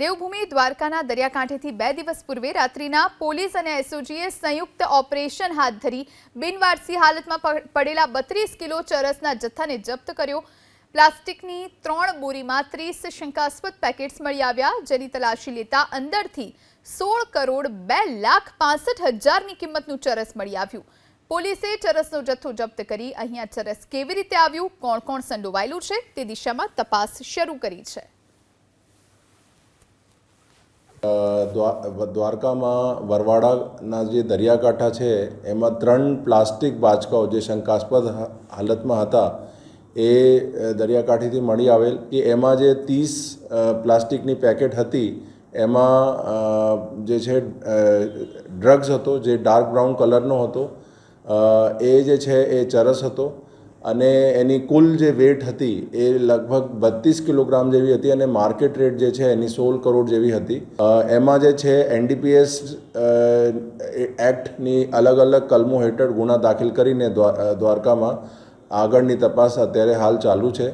દેવભૂમિ દ્વારકાના દરિયાકાંઠેથી બે દિવસ પૂર્વે રાત્રિના પોલીસ અને એસઓજીએ સંયુક્ત ઓપરેશન હાથ ધરી બિનવારસી હાલતમાં પડેલા બત્રીસ કિલો ચરસના જથ્થાને જપ્ત કર્યો. પ્લાસ્ટિકની ત્રણ બોરીમાં ત્રીસ શંકાસ્પદ પેકેટ્સ મળી આવ્યા, જેની તલાશી લેતા અંદરથી સોળ કરોડ બે લાખ પાસઠ હજારની કિંમતનું ચરસ મળી આવ્યું. પોલીસે ચરસનો જથ્થો જપ્ત કરી અહીંયા ચરસ કેવી રીતે આવ્યું કોણ કોણ સંડોવાયેલું છે, તે દિશામાં તપાસ શરૂ કરી છે. દ્વારકામાં વરવાડાના જે દરિયાકાંઠા છે, એમાં ત્રણ પ્લાસ્ટિક બાચકાઓ જે શંકાસ્પદ હાલતમાં હતા, એ દરિયાકાંઠેથી મળી આવેલ કે એમાં જે ત્રીસ પ્લાસ્ટિકની પેકેટ હતી, એમાં જે છે ડ્રગ્સ હતો, જે ડાર્ક બ્રાઉન કલરનો હતો એ જે છે, એ ચરસ હતો અને એની કુલ જે વેટ હતી એ લગભગ બત્રીસ કિલોગ્રામ જેવી હતી અને માર્કેટ રેટ જે છે એની સોળ કરોડ જેવી હતી. એમાં જે છે એનડીપીએસ એક્ટની અલગ અલગ કલમો હેઠળ ગુના દાખલ કરીને દ્વારકામાં આગળની તપાસ અત્યારે હાલ ચાલુ છે.